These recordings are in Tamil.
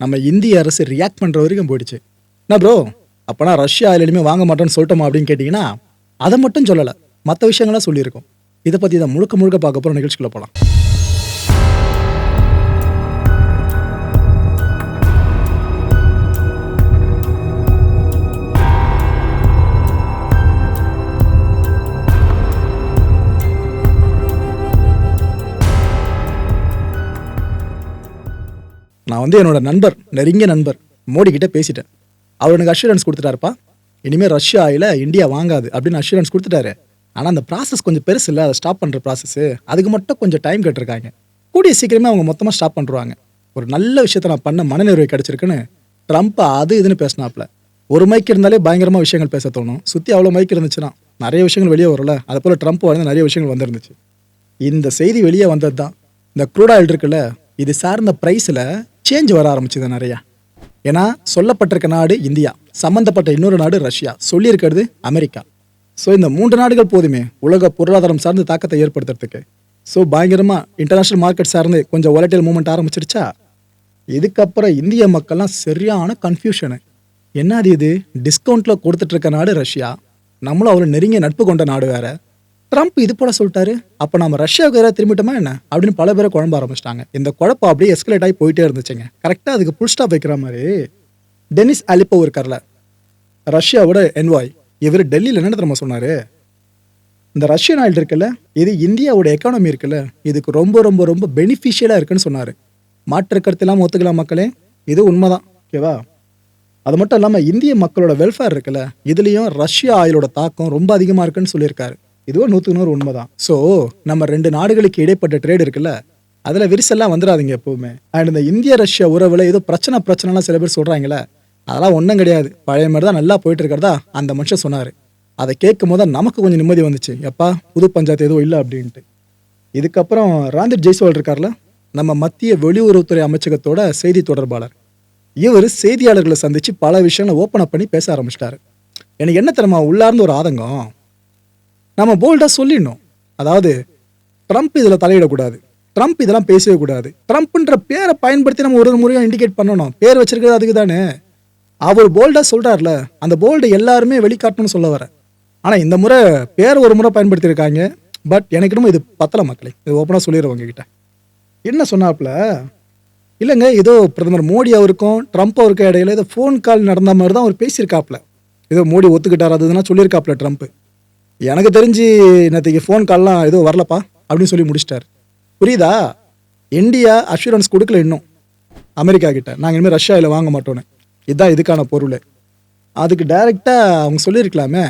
நம்ம இந்திய அரசு ரியாக்ட் பண்ணுற வரைக்கும் போயிடுச்சு. என்ன ப்ரோ அப்போனா ரஷ்யா அதில் வாங்க மாட்டோம்னு சொல்லிட்டோமா அப்படின்னு கேட்டிங்கன்னா அதை மட்டும் சொல்லலை. மற்ற விஷயங்கள்லாம் சொல்லியிருக்கோம். இதை பற்றி தான் முழுக்க முழுக்க பார்க்க போகிற நிகழ்ச்சிக்குள்ளே போகலாம் நான் வந்து என்னோட நண்பர் நெருங்கிய நண்பர் மோடி கிட்ட பேசிட்டேன். அவர் எனக்கு அஷூரன்ஸ் கொடுத்துட்டாருப்பா. இனிமேல் ரஷ்யா ஆயில இந்தியா வாங்காது அப்படின்னு அஷூரன்ஸ் கொடுத்துட்டாரு. ஆனால் அந்த ப்ராசஸ் கொஞ்சம் பெருசு இல்லை. அதை ஸ்டாப் பண்ணுற ப்ராசஸ்ஸு அதுக்கு மட்டும் கொஞ்சம் டைம் கேட்டிருக்காங்க. கூடிய சீக்கிரமே அவங்க மொத்தமாக ஸ்டாப் பண்ணுறாங்க ஒரு நல்ல விஷயத்தை நான் பண்ண மனநிறைவு கிடச்சிருக்குன்னு ட்ரம்ப் அது இதுன்னு பேசினாப்ல ஒரு மைக் இருந்தாலே பயங்கரமாக விஷயங்கள் பேச தோணும். சுற்றி அவ்வளோ மைக் இருந்துச்சுன்னா நிறைய விஷயங்கள் வெளியே வரல அது போல் ட்ரம்ப் வந்து நிறைய விஷயங்கள் வந்துருந்துச்சு. இந்த செய்தி வெளியே வந்தது தான் இந்த க்ரூட் ஆயில் இருக்குல்ல இது சார்ந்த ப்ரைஸில் சேஞ்ச் வர ஆரம்பிச்சுது நிறையா. ஏன்னா சொல்லப்பட்டிருக்க நாடு இந்தியா சம்மந்தப்பட்ட இன்னொரு நாடு ரஷ்யா. சொல்லியிருக்கிறது அமெரிக்கா. ஸோ இந்த மூன்று நாடுகள் போதுமே உலக பொருளாதாரம் சார்ந்து தாக்கத்தை ஏற்படுத்துறதுக்கு. ஸோ பயங்கரமாக இன்டர்நேஷ்னல் மார்க்கெட் சார்ந்து கொஞ்சம் ஒலட்டியல் மூவ்மெண்ட் ஆரம்பிச்சிருச்சா இதுக்கப்புறம் இந்திய மக்கள்லாம் சரியான கன்ஃபியூஷனு என்னது இது? டிஸ்கவுண்ட்டில் கொடுத்துட்ருக்க நாடு ரஷ்யா. நம்மளும் அவ்வளோ நெருங்கிய நட்பு கொண்ட நாடு வேறு. ட்ரம்ப் இது போல சொல்லிட்டாரு. அப்போ நம்ம ரஷ்யாவுக்கு எதிராக திரும்பிட்டோமா என்ன? அப்படின்னு பல பேரை குழம்ப ஆரம்பிச்சிட்டாங்க. இந்த குழப்பம் அப்படியே எஸ்கலேட் ஆகி போயிட்டே இருந்துச்சுங்க. கரெக்டாக அதுக்கு புல் ஸ்டாப் வைக்கிற மாதிரி டெனிஸ் அலிப்போ இருக்கார்ல. ரஷ்யாவோட என்வாய் இவர் டெல்லியில் என்ன நம்ம சொன்னாரு? இந்த ரஷ்யன் ஆயில் இருக்குல்ல இது இந்தியாவோட எக்கானமி இருக்குல்ல இதுக்கு ரொம்ப ரொம்ப ரொம்ப பெனிஃபிஷியலாக இருக்குன்னு சொன்னார். மாற்று கருத்தெல்லாம் ஒத்துக்கலாம் மக்களே. இது உண்மைதான். ஓகேவா அது மட்டும் இல்லாமல் இந்திய மக்களோட வெல்ஃபேர் இருக்குல்ல இதுலேயும் ரஷ்யா ஆயிலோட தாக்கம் ரொம்ப அதிகமாக இருக்குன்னு சொல்லியிருக்காரு. இதுவும் நூற்றுக்கு நூறு உண்மைதான். ஸோ நம்ம ரெண்டு நாடுகளுக்கு இடைப்பட்ட ட்ரேடு இருக்குல்ல அதில் விரிசெல்லாம் வந்துடாதீங்க எப்போவுமே. அண்ட் இந்த இந்திய ரஷ்யா உறவில் ஏதோ பிரச்சனை பிரச்சனைலாம் சில பேர் சொல்கிறாங்களே அதெல்லாம் ஒன்றும் கிடையாது. பழைய மாதிரி தான் நல்லா போயிட்டு இருக்கிறதா? அந்த மனுஷன் சொன்னார். அதை கேட்கும் போது நமக்கு கொஞ்சம் நிம்மதி வந்துச்சு. எப்பா புது பஞ்சாயத்து எதுவும் இல்லை அப்படின்ட்டு. இதுக்கப்புறம் ராந்திப் ஜெய்ஸ்வால் இருக்கார்ல நம்ம மத்திய வெளியுறவுத்துறை அமைச்சகத்தோட செய்தி தொடர்பாளர். இவர் செய்தியாளர்களை சந்தித்து பல விஷயங்களை ஓப்பன் அப் பண்ணி பேச ஆரம்பிச்சிட்டாரு. எனக்கு என்ன தெரியுமா உள்ளார்ந்து ஒரு ஆதங்கம் நம்ம போல்டாக சொல்லிடணும். அதாவது ட்ரம்ப் இதில் தலையிடக்கூடாது. ட்ரம்ப் இதெல்லாம் பேசவே கூடாது. ட்ரம்ப்ன்ற பேரை பயன்படுத்தி நம்ம ஒரு ஒரு முறையும் இண்டிகேட் பண்ணணும். பேர் வச்சிருக்கிறது அதுக்கு தானே அவர் போல்டாக சொல்கிறார்ல அந்த போல்டு எல்லாருமே வெளிக்காட்டணும்னு சொல்ல வர ஆனால் இந்த முறை பேர் ஒரு முறை பயன்படுத்தியிருக்காங்க. பட் எனக்கு இது பத்தலை மக்களே. இது ஓப்பனாக சொல்லிடுறவங்க கிட்ட என்ன சொன்னாப்புல? இல்லைங்க ஏதோ பிரதமர் மோடி அவருக்கும் ட்ரம்ப் அவருக்கும் இடையில ஏதோ ஃபோன் கால் நடந்த மாதிரி தான் அவர் பேசியிருக்காப்ல ஏதோ மோடி ஒத்துக்கிட்டார் அதுதான் சொல்லியிருக்காப்புல சொல்லியிருக்காப்ல ட்ரம்ப் எனக்கு தெரிஞ்சு நேற்றுக்கு ஃபோன் கால்லாம் ஏதோ வரலப்பா அப்படின்னு சொல்லி முடிச்சிட்டாரு புரியுதா இந்தியா அஷூரன்ஸ் கொடுக்கல இன்னும் அமெரிக்கா கிட்ட நாங்கள் இனிமேல் ரஷ்யாவில் வாங்க மாட்டோன்னு இதுதான் இதுக்கான பொருள் அதுக்கு டைரெக்டாக அவங்க சொல்லியிருக்கலாமே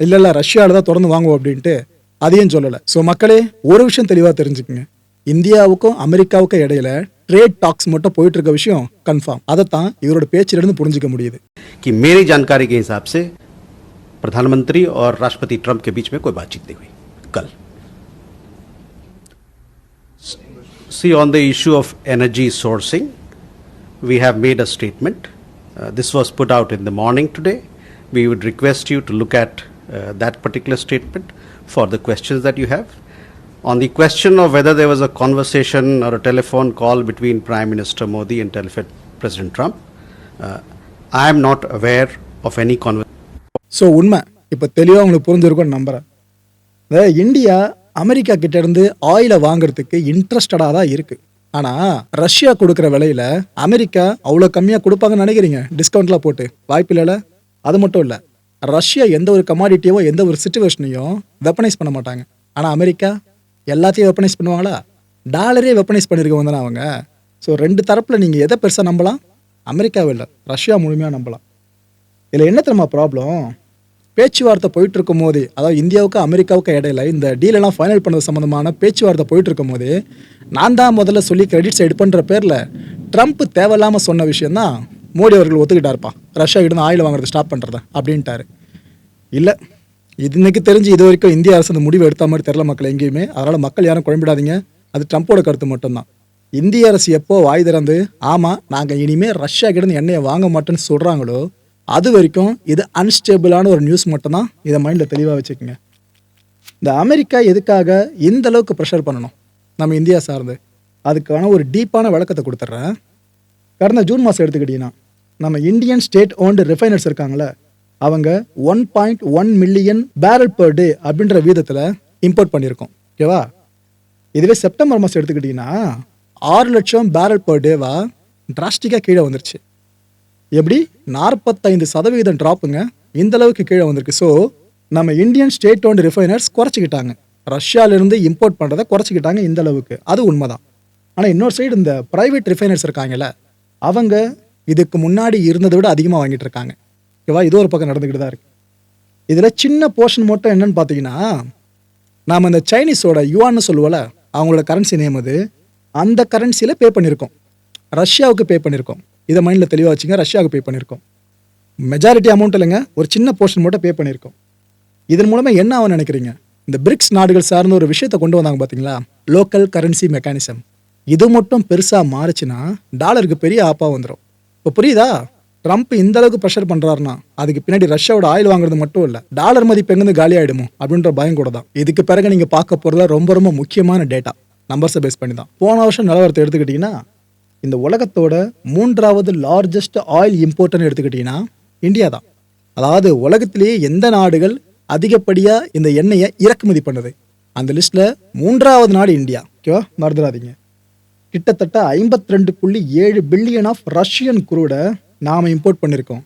இல்லை இல்லை ரஷ்யாவில் தான் தொடர்ந்து வாங்குவோம் அப்படின்ட்டு அதையும் சொல்லலை ஸோ மக்களே ஒரு விஷயம் தெளிவாக தெரிஞ்சுக்குங்க இந்தியாவுக்கும் அமெரிக்காவுக்கும் இடையில ட்ரேட் டாக்ஸ் மட்டும் போயிட்டு இருக்க விஷயம் கன்ஃபார்ம் அதைத்தான் இவரோட பேச்சிலிருந்து புரிஞ்சுக்க முடியுது कि मेरी जानकारी के हिसाब से प्रधानमंत्री और राष्ट्रपति ट्रंप के बीच में कोई बातचीत नहीं हुई कल See, on the issue of energy sourcing, we have made a statement. Uh, this was put out in the morning today. We would request you to look at uh, that particular statement for the questions that you have. On the question of whether there was a conversation or a telephone call between Prime Minister Modi and Tele- President Trump, uh, I am not aware of any conversation. So உண்மை. இப்போ தெளிவாக உங்களுக்கு புரிஞ்சிருக்கும்னு நம்புறேன். அதாவது இந்தியா அமெரிக்கா கிட்டேருந்து ஆயிலை வாங்குறதுக்கு இன்ட்ரெஸ்டடாக தான் இருக்குது ஆனால் ரஷ்யா கொடுக்குற விலையில் அமெரிக்கா அவ்வளோ கம்மியாக கொடுப்பாங்கன்னு நினைக்கிறீங்க? டிஸ்கவுண்ட்லாம் போட்டு. வாய்ப்பு இல்லைல்ல அது மட்டும் இல்லை. ரஷ்யா எந்த ஒரு கமாடிட்டியோ எந்த ஒரு சுச்சுவேஷனையும் வெப்பனைஸ் பண்ண மாட்டாங்க. ஆனால் அமெரிக்கா எல்லாத்தையும் வெப்பனைஸ் பண்ணுவாங்களா? டாலரே வெப்பனைஸ் பண்ணியிருக்கவங்க தானே அவங்க. ஸோ ரெண்டு தரப்பில் நீங்கள் எதை பெருசாக நம்பலாம்? அமெரிக்காவை இல்லை. ரஷ்யா முழுமையாக நம்பலாம். இதில் என்ன தெரியுமா ப்ராப்ளம் பேச்சுவார்த்தை போயிட்டு இருக்கும் போது அதாவது இந்தியாவுக்கு அமெரிக்காவுக்கு இடையில இந்த டீலெல்லாம் ஃபைனல் பண்ணது சம்மந்தமான பேச்சுவார்த்தை போயிட்டு இருக்கும் போது நான் தான் முதல்ல சொல்லி கிரெடிட்ஸ் பண்ணுற பேரில் ட்ரம்ப் தேவையில்லாமல் சொன்ன விஷயம்தான் மோடி அவர்கள் ஒத்துக்கிட்டாருப்பா. ரஷ்யா கிட்ட ஆயில் வாங்குறது ஸ்டாப் பண்ணுறத அப்படின்ட்டாரு. இல்லை இது இன்னைக்கு தெரிஞ்சு இது வரைக்கும் இந்திய அரசு அந்த முடிவு எடுத்த மாதிரி தெரில மக்கள் எங்கேயுமே. அதனால் மக்கள் யாரும் குழம்பிடாதீங்க. அது ட்ரம்ப்போட கருத்து மட்டும்தான். இந்திய அரசு எப்போ வாய் திறந்து ஆமாம் நாங்கள் இனிமேல் ரஷ்யா கிட்ட எண்ணெயை வாங்க மாட்டேன்னு சொல்கிறாங்களோ அது வரைக்கும் இது அன்ஸ்டேபிளான ஒரு நியூஸ் மட்டும்தான். இதை மைண்டில் தெளிவாக வச்சுக்கோங்க. இந்த அமெரிக்கா எதுக்காக இந்த அளவுக்கு ப்ரெஷர் பண்ணணும்? நம்ம இந்தியா சார்ந்து. அதுக்கான ஒரு டீப்பான விளக்கத்தை கொடுத்துட்றேன் கடந்த ஜூன் மாதம் எடுத்துக்கிட்டீங்கன்னா நம்ம இந்தியன் ஸ்டேட் ஓன்டு ரிஃபைனர்ஸ் இருக்காங்களே அவங்க one point one million barrel per day அப்படின்ற வீதத்தில் இம்போர்ட் பண்ணியிருக்கோம். ஓகேவா இதுவே செப்டம்பர் மாதம் எடுத்துக்கிட்டிங்கன்னா ஆறு லட்சம் பேரல் பர் டேவா டிராஸ்டிக்காக கீழே வந்துருச்சு. எப்படி? நாற்பத்தைந்து சதவீதம் ட்ராப்புங்க இந்த அளவுக்கு கீழே வந்திருக்கு. ஸோ நம்ம இந்தியன் ஸ்டேட் ஓன்டு ரிஃபைனர்ஸ் குறைச்சிக்கிட்டாங்க. ரஷ்யாவிலிருந்து இம்போர்ட் பண்ணுறதை குறைச்சிக்கிட்டாங்க இந்த அளவுக்கு. அது உண்மைதான். ஆனால் இன்னொரு சைடு இந்த ப்ரைவேட் ரிஃபைனர்ஸ் இருக்காங்கல்ல அவங்க இதுக்கு முன்னாடி இருந்ததை விட அதிகமாக வாங்கிட்டு இருக்காங்க. ஓகேவா இது ஒரு பக்கம் நடந்துக்கிட்டு தான் இருக்கு. இதில் சின்ன போர்ஷன் மட்டும் என்னன்னு பார்த்தீங்கன்னா நாம் இந்த சைனீஸோட யுவான்னு சொல்லுவோம்ல அவங்களோட கரன்சி நேம் அது. அந்த கரன்சியில் பே பண்ணியிருக்கோம் ரஷ்யாவுக்கு பே பண்ணியிருக்கோம் இதை மைண்டில் தெளிவாக வச்சுங்க ரஷ்யாவுக்கு பே பண்ணியிருக்கோம் மெஜாரிட்டி அமௌண்ட் இல்லைங்க ஒரு சின்ன போர்ஷன் மட்டும் பே பண்ணியிருக்கோம் இதன் மூலமாக என்ன ஆகும் நினைக்கிறீங்க? இந்த பிரிக்ஸ் நாடுகள் சார்ந்த ஒரு விஷயத்தை கொண்டு வந்தாங்க பார்த்தீங்களா லோக்கல் கரன்சி மெக்கானிசம் இது மட்டும் பெருசாக மாறுச்சுன்னா டாலருக்கு பெரிய ஆப்பாக வந்துடும் இப்போ புரியுதா? ட்ரம்ப் இந்த அளவுக்கு ப்ரெஷர் பண்ணுறாருன்னா அதுக்கு பின்னாடி ரஷ்யாவோட ஆயில் வாங்குறது மட்டும் இல்லை டாலர் மதிப்பு எங்கேருந்து காலி ஆகிடுமோ அப்படின்ற பயம் கூட தான். இதுக்கு பிறகு நீங்கள் பார்க்க போகிறதுல ரொம்ப ரொம்ப முக்கியமான டேட்டா நம்பர்ஸை பேஸ் பண்ணி தான். போன வருஷம் நிலவரத்தை எடுத்துக்கிட்டிங்கன்னா இந்த உலகத்தோட மூன்றாவது லார்ஜஸ்ட் ஆயில் இம்போர்ட்னு எடுத்துக்கிட்டிங்கன்னா இந்தியா தான். அதாவது உலகத்திலேயே எந்த நாடுகள் அதிகப்படியாக இந்த எண்ணெயை இறக்குமதி பண்ணுது? அந்த லிஸ்ட்டில் மூன்றாவது நாடு இந்தியா. ஓகேவா? மறந்துடாதீங்க. கிட்டத்தட்ட ஐம்பத்தி ரெண்டு புள்ளி ஏழு பில்லியன் ஆஃப் ரஷ்யன் குரூடை நாம் இம்போர்ட் பண்ணியிருக்கோம்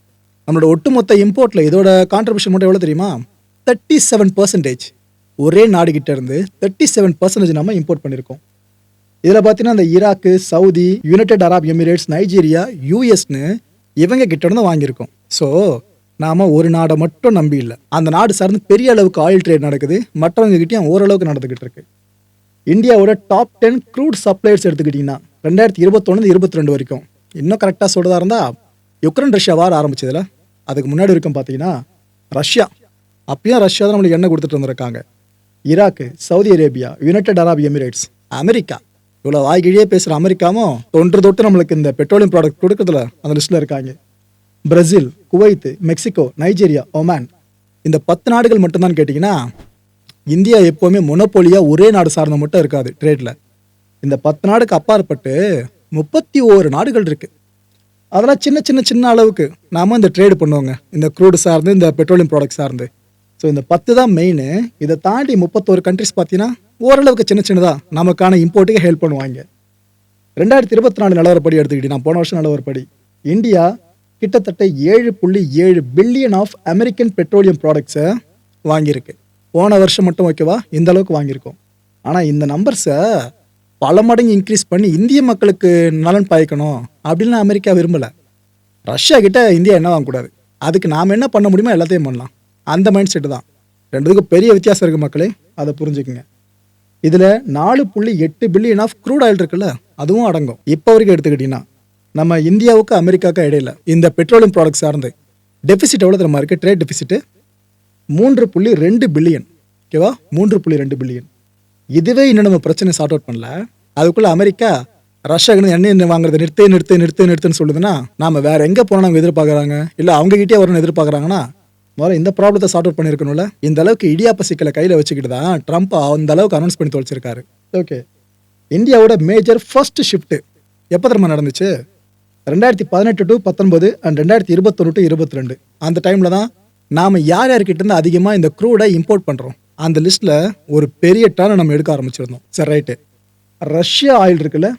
நம்மளோட ஒட்டுமொத்த இம்போர்ட்டில் இதோட கான்ட்ரிபியூஷன் மட்டும் எவ்வளோ தெரியுமா? தேர்ட்டி செவன் பர்சன்டேஜ் ஒரே நாடுகிட்ட இருந்து தேர்ட்டி செவன் பர்சன்டேஜ் நம்ம இம்போர்ட் பண்ணியிருக்கோம் இதில் பார்த்தீங்கன்னா இந்த Iraq Saudi United Arab Emirates Nigeria யூஎஸ்னு இவங்க கிட்டேருந்து வாங்கியிருக்கோம். ஸோ நாம் ஒரு நாடை மட்டும் நம்பி இல்லை. அந்த நாடு சார்ந்து பெரிய அளவுக்கு ஆயில் ட்ரேட் நடக்குது. மற்றவங்க கிட்டேயும் ஓரளவுக்கு நடந்துக்கிட்டு இருக்கு. இந்தியாவோட டாப் டென் க்ரூட் சப்ளையர்ஸ் எடுத்துக்கிட்டிங்கன்னா ரெண்டாயிரத்தி இருபத்தொன்னு இருபத்தி ரெண்டு வரைக்கும். இன்னும் கரெக்டாக சொல்கிறதா இருந்தால் யுக்ரைன் ரஷ்யா வார் ஆரம்பிச்சதுல. அதுக்கு முன்னாடி வரைக்கும் பார்த்தீங்கன்னா ரஷ்யா அப்பயும் ரஷ்யா தான் நம்மளுக்கு எண்ணெய் கொடுத்துட்டு வந்திருக்காங்க. Iraq Saudi Arabia United Arab Emirates America இவ்வளோ வாய்கிழியே பேசுகிற அமெரிக்காவும் தொன்று தொட்டு நம்மளுக்கு இந்த பெட்ரோலியம் ப்ராடக்ட் கொடுக்கறதுல அந்த லிஸ்ட்டில் இருக்காங்க. Brazil Kuwait Mexico Nigeria Oman. இந்த பத்து நாடுகள் மட்டும்தான் கேட்டிங்கன்னா இந்தியா எப்போவுமே மொனோபோலியாக ஒரே நாடு சார்ந்த மட்டும் இருக்காது ட்ரேடில் இந்த பத்து நாடுக்கு அப்பாற்பட்டு முப்பத்தி ஓரு நாடுகள் இருக்குது அதெல்லாம் சின்ன சின்ன சின்ன அளவுக்கு நாம இந்த ட்ரேடு பண்ணுவோங்க. இந்த க்ரூடு சார்ந்து இந்த பெட்ரோலியம் ப்ராடக்ட் சார்ந்து. ஸோ இந்த பத்து தான் மெயின் இதை தாண்டி முப்பத்தோரு கண்ட்ரிஸ் பார்த்தீங்கன்னா ஓரளவுக்கு சின்ன சின்னதாக நமக்கான இம்போர்ட்டுக்கு ஹெல்ப் பண்ணுவாங்க. ரெண்டாயிரத்தி இருபத்தி நாலு நிலவரப்படி எடுத்துக்கிட்டீங்கன்னா போன வருஷம் நிலவரப்படி இந்தியா கிட்டத்தட்ட ஏழு புள்ளி ஏழு பில்லியன் ஆஃப் அமெரிக்கன் பெட்ரோலியம் ப்ராடக்ட்ஸை வாங்கியிருக்கு. போன வருஷம் மட்டும் ஓகேவா? இந்த அளவுக்கு வாங்கியிருக்கோம். ஆனால் இந்த நம்பர்ஸை பல மடங்கு இன்க்ரீஸ் பண்ணி இந்திய மக்களுக்கு நலன் பாய்க்கணும் அப்படின்னு அமெரிக்கா விரும்பலை. ரஷ்யா கிட்ட இந்தியா என்ன வாங்கக்கூடாது? அதுக்கு நாம் என்ன பண்ண முடியுமோ எல்லாத்தையும் பண்ணலாம். அந்த மைண்ட் செட்டு தான். ரெண்டுத்துக்கும் பெரிய வித்தியாசம் இருக்குது மக்களே அதை புரிஞ்சுக்குங்க. இதில் நாலு புள்ளி எட்டு பில்லியன் ஆஃப் க்ரூட் ஆயில் இருக்குல்ல அதுவும் அடங்கும். இப்போ வரைக்கும் எடுத்துக்கிட்டிங்கன்னா நம்ம இந்தியாவுக்கு அமெரிக்காவுக்கு இடையில இந்த பெட்ரோலியம் ப்ராடக்ட் சார்ந்து டெபிசிட் எவ்வளோ தரமா இருக்குது ட்ரேட் டெபிசிட்டு மூன்று புள்ளி ரெண்டு பில்லியன் ஓகேவா மூன்று புள்ளி ரெண்டு பில்லியன் இதுவே இன்னும் நம்ம பிரச்சனை சார்ட் அவுட் பண்ணல. அதுக்குள்ள அமெரிக்கா ரஷ்யா எண்ணெய் வாங்குறதை நிறுத்து நிறுத்து நிறுத்து நிறுத்துன்னு சொல்லுதுன்னா நாம வேற எங்க போனா அவங்க எதிர்பார்க்குறாங்க? இல்லை அவங்க கிட்டே வரணும்னு எதிர்பார்க்குறாங்கன்னா முதல்ல இந்த ப்ராப்ளத்தை சார்ட் அவுட் பண்ணிருக்கணும்ல? இந்த அளவுக்கு இடியாப்ப சிக்கலை கையில வச்சுக்கிட்டு தான் ட்ரம்ப் அந்த அளவுக்கு அனௌன்ஸ் பண்ணி தொலைச்சிருக்காரு. ஓகே இந்தியாவோட மேஜர் ஃபர்ஸ்ட் ஷிஃப்ட் எப்போ தெரியுமா நடந்துச்சு? ரெண்டாயிரத்தி பதினெட்டு டு பத்தொன்பது அண்ட் ரெண்டாயிரத்தி இருபத்தொன்று டு இருபத்தி ரெண்டு அந்த டைமில் தான் நாம் யார் யார்கிட்ட இருந்து அதிகமாக இந்த க்ரூடை இம்போர்ட் பண்ணுறோம் அந்த லிஸ்ட்டில் ஒரு பெரிய டர்னை நம்ம எடுக்க ஆரம்பிச்சிருந்தோம். சரி ரைட்டு ரஷ்யா ஆயில் இருக்குல்ல?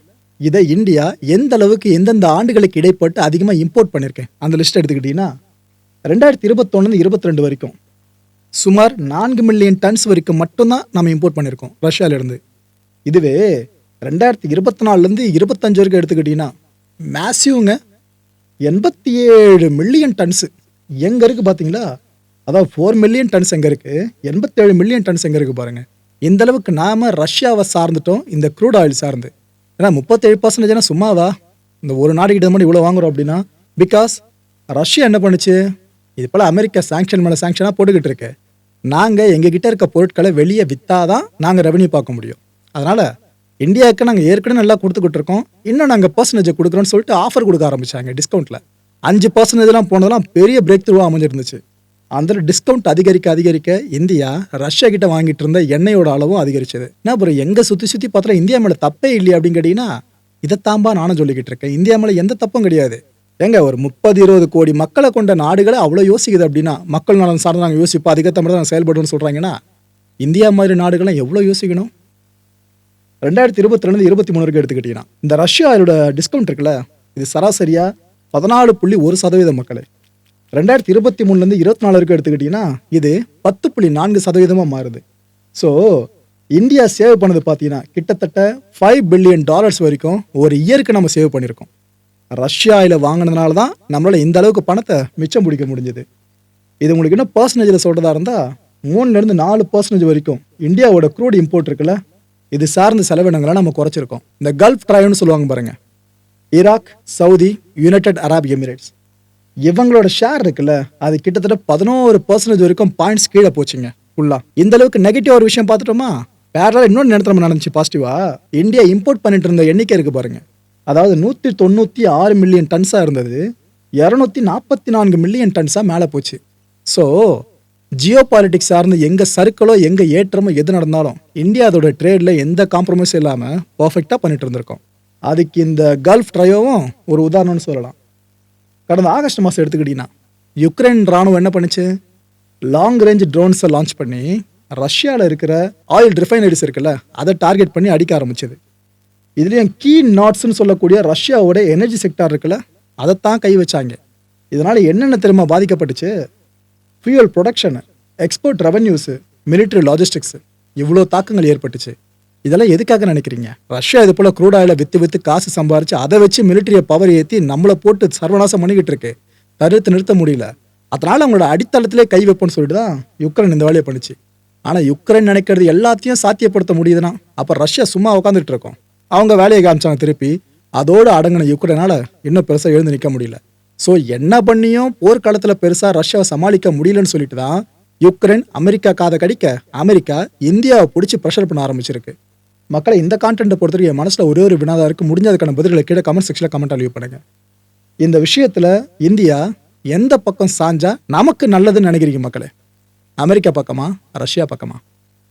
இதை இந்தியா எந்த அளவுக்கு எந்தெந்த ஆண்டுகளுக்கு இடைப்பட்டு அதிகமாக இம்போர்ட் பண்ணியிருக்கேன் அந்த லிஸ்ட் எடுத்துக்கிட்டிங்கன்னா ரெண்டாயிரத்தி இருபத்தொன்னு இருபத்தி ரெண்டு வரைக்கும் சுமார் நான்கு மில்லியன் டன்ஸ் வரைக்கும் மட்டும்தான் நம்ம இம்போர்ட் பண்ணியிருக்கோம் ரஷ்யாவிலேருந்து. இதுவே ரெண்டாயிரத்தி இருபத்தி நாலுலேருந்து இருபத்தஞ்சு வரைக்கும் எடுத்துக்கிட்டிங்கன்னா மேசிவ்ங்க எண்பத்தி ஏழு மில்லியன் டன்ஸு எங்கே இருக்குது பார்த்தீங்களா அதாவது ஃபோர் மில்லியன் டன்ஸ் எங்கே இருக்குது எண்பத்தேழு மில்லியன் டன்ஸ் எங்கே இருக்குது பாருங்கள் இந்த அளவுக்கு நாம் ரஷ்யாவை சார்ந்துட்டோம் இந்த க்ரூட் ஆயில் சார்ந்து. ஏன்னா முப்பத்தேழு பர்சன்டேஜ்னா சும்மாவா? இந்த ஒரு நாடுகிட்ட மட்டும் இவ்வளோ வாங்குறோம் அப்படின்னா பிகாஸ் ரஷ்யா என்ன பண்ணுச்சு? இது போல் அமெரிக்கா சாங்ஷன் மேலே சாங்ஷனாக போட்டுக்கிட்டு இருக்கு. நாங்கள் எங்ககிட்ட இருக்க பொருட்களை வெளியே விற்றாதான் நாங்கள் ரெவன்யூ பார்க்க முடியும். அதனால் இந்தியாவுக்கு நாங்கள் ஏற்கனவே நல்லா கொடுத்துக்கிட்டு இருக்கோம். இன்னும் நாங்கள் பர்சன்டேஜ் கொடுக்குறோன்னு சொல்லிட்டு ஆஃபர் கொடுக்க ஆரம்பித்தாங்க டிஸ்கவுண்ட்டில் அஞ்சு பர்சன்டேஜ்லாம் போனதெல்லாம் பெரிய பிரேக் த்ரூவாக அமைஞ்சிருந்துச்சு. அந்த டிஸ்கவுண்ட் அதிகரிக்க அதிகரிக்க இந்தியா ரஷ்யா கிட்ட வாங்கிட்டு இருந்த எண்ணெயோட அளவும் அதிகரிச்சது. என்ன அப்புறம் எங்கே சுற்றி சுற்றி பார்த்தா இந்தியா மேலே தப்பே இல்லையா அப்படின்னு கேட்டீங்கன்னா இதைத்தாம்பா நானும் சொல்லிக்கிட்டு இருக்கேன். இந்தியா மேலே எந்த தப்பும் கிடையாது. ஏங்க ஒரு முப்பது இருபது கோடி மக்களை கொண்ட நாடுகளை அவ்வளோ யோசிக்குது அப்படின்னா மக்கள் நலன் சார்ந்து நாங்கள் யோசிப்போம். அதுக்கேற்ற மாதிரி தான் செயல்படுவோம்னு சொல்கிறாங்கன்னா இந்தியா மாதிரி நாடுகளை எவ்வளோ யோசிக்கணும்? ரெண்டாயிரத்தி இருபத்தி ரெண்டு இருபத்தி மூணு வரைக்கும் எடுத்துக்கிட்டீங்கன்னா இந்த ரஷ்யாவோட டிஸ்கவுண்ட் இருக்குல்ல இது சராசரியாக பதினாலு புள்ளி ஒரு சதவீத மக்களே. ரெண்டாயிரத்தி இருபத்தி மூணுலேருந்து இருபத்தி நாலு வரைக்கும் எடுத்துக்கிட்டிங்கன்னா இது பத்து புள்ளி நான்கு சதவீதமாக மாறுது. ஸோ இந்தியா சேவ் பண்ணது பார்த்தீங்கன்னா கிட்டத்தட்ட ஃபைவ் பில்லியன் டாலர்ஸ் வரைக்கும் ஒரு இயருக்கு நம்ம சேவ் பண்ணியிருக்கோம். ரஷ்யாவில் வாங்கினதுனால தான் நம்மளால் இந்த அளவுக்கு பணத்தை மிச்சம் பிடிக்க முடிஞ்சது. இது உங்களுக்கு இன்னும் பர்சன்டேஜில் சொல்கிறதா இருந்தால் மூணுலேருந்து நாலு பர்சன்டேஜ் வரைக்கும் இந்தியாவோட க்ரூட் இம்போர்ட் இருக்குல்ல இது சார்ந்த செலவினங்களை நம்ம குறைச்சிருக்கோம். இந்த கல்ஃப் ட்ரைவ்னு சொல்லுவாங்க பாருங்க. Iraq Saudi United Arab Emirates இவங்களோட ஷேர் இருக்குல்ல அது கிட்டத்தட்ட பதினோரு பர்சன்டேஜ் வரைக்கும் பாயிண்ட்ஸ் கீழே போச்சுங்க ஃபுல்லா இந்த அளவுக்கு நெகட்டிவ் ஒரு விஷயம் பார்த்துட்டோமா? பேரலா இன்னொன்று நேரத்தில் நடந்துச்சு பாசிட்டிவா இந்தியா இம்போர்ட் பண்ணிட்டு இருந்த எண்ணிக்கை இருக்கு பாருங்க. அதாவது நூற்றி தொண்ணூற்றி ஆறு மில்லியன் டன்ஸாக இருந்தது இரநூத்தி. நாற்பத்தி நான்கு மில்லியன் டன்ஸாக மேலே போச்சு. ஸோ ஜியோ பாலிட்டிக்ஸ் சார்ந்து எங்கே சர்க்கிளோ எங்கே ஏற்றமோ எது நடந்தாலும் இந்தியாவோட ட்ரேடில் எந்த காம்ப்ரமைஸும் இல்லாமல் பர்ஃபெக்டாக பண்ணிட்டு இருந்திருக்கோம். அதுக்கு இந்த கல்ஃப் ட்ரையோவும் ஒரு உதாரணம்னு சொல்லலாம். கடந்த ஆகஸ்ட் மாதம் எடுத்துக்கிட்டிங்கன்னா யுக்ரைன் ராணுவம் என்ன பண்ணுச்சு? லாங் ரேஞ்ச் ட்ரோன்ஸை லான்ச் பண்ணி ரஷ்யாவில் இருக்கிற ஆயில் ரிஃபைனரிஸ் இருக்குல்ல அதை டார்கெட் பண்ணி அடிக்க ஆரம்பிச்சது. இதுலேயும் கீ நாட்ஸ்னு சொல்லக்கூடிய ரஷ்யாவோட எனர்ஜி செக்டார் இருக்குல்ல அதைத்தான் கை வச்சாங்க. இதனால் என்னென்ன திரும்ப பாதிக்கப்பட்டுச்சு? Fuel production export revenues military logistics இவ்வளோ தாக்கங்கள் ஏற்பட்டுச்சு. இதெல்லாம் எதுக்காக நினைக்கிறீங்க? ரஷ்யா இது போல் க்ரூட் ஆயிலை விற்று விற்று காசு சம்பாரிச்சு அதை வச்சு மிலிட்டரியை பவர் ஏற்றி நம்மளை போட்டு சர்வநாசம் பண்ணிக்கிட்டு இருக்கு. தடுத்து நிறுத்த முடியல. அதனால் அவங்களோட அடித்தளத்திலே கை வைப்போம்னு சொல்லிட்டு தான் யுக்ரைன் இந்த வேலையை பண்ணுச்சு. ஆனால் யுக்ரைன் நினைக்கிறது எல்லாத்தையும் சாத்தியப்படுத்த முடியுதுன்னா அப்போ ரஷ்யா சும்மா உட்காந்துட்டு இருக்கோம். அவங்க வேலையை காமிச்சாங்க திருப்பி. அதோடு அடங்கின யுக்ரைனால் இன்னும் பெருசாக எழுந்து நிற்க முடியல. ஸோ என்ன பண்ணியும் போர்க்காலத்தில் பெருசாக ரஷ்யாவை சமாளிக்க முடியலன்னு சொல்லிட்டு தான் யுக்ரைன் அமெரிக்கா காதை கடிக்க அமெரிக்கா இந்தியாவை பிடிச்சி ப்ரெஷர் பண்ண ஆரம்பிச்சிருக்கு. மக்களை இந்த கான்டென்ட்டை பொறுத்தவரைக்கும் என் மனசில் ஒரே ஒரு வினாதா இருக்குது முடிஞ்சதுக்கான பதில்களை கீழே கமெண்ட் செக்ஷனில் கமெண்ட் அழிவு பண்ணுங்கள் இந்த விஷயத்தில் இந்தியா எந்த பக்கம் சாஞ்சா நமக்கு நல்லதுன்னு நினைக்கிறீங்க மக்களே? அமெரிக்கா பக்கமா? ரஷ்யா பக்கமா?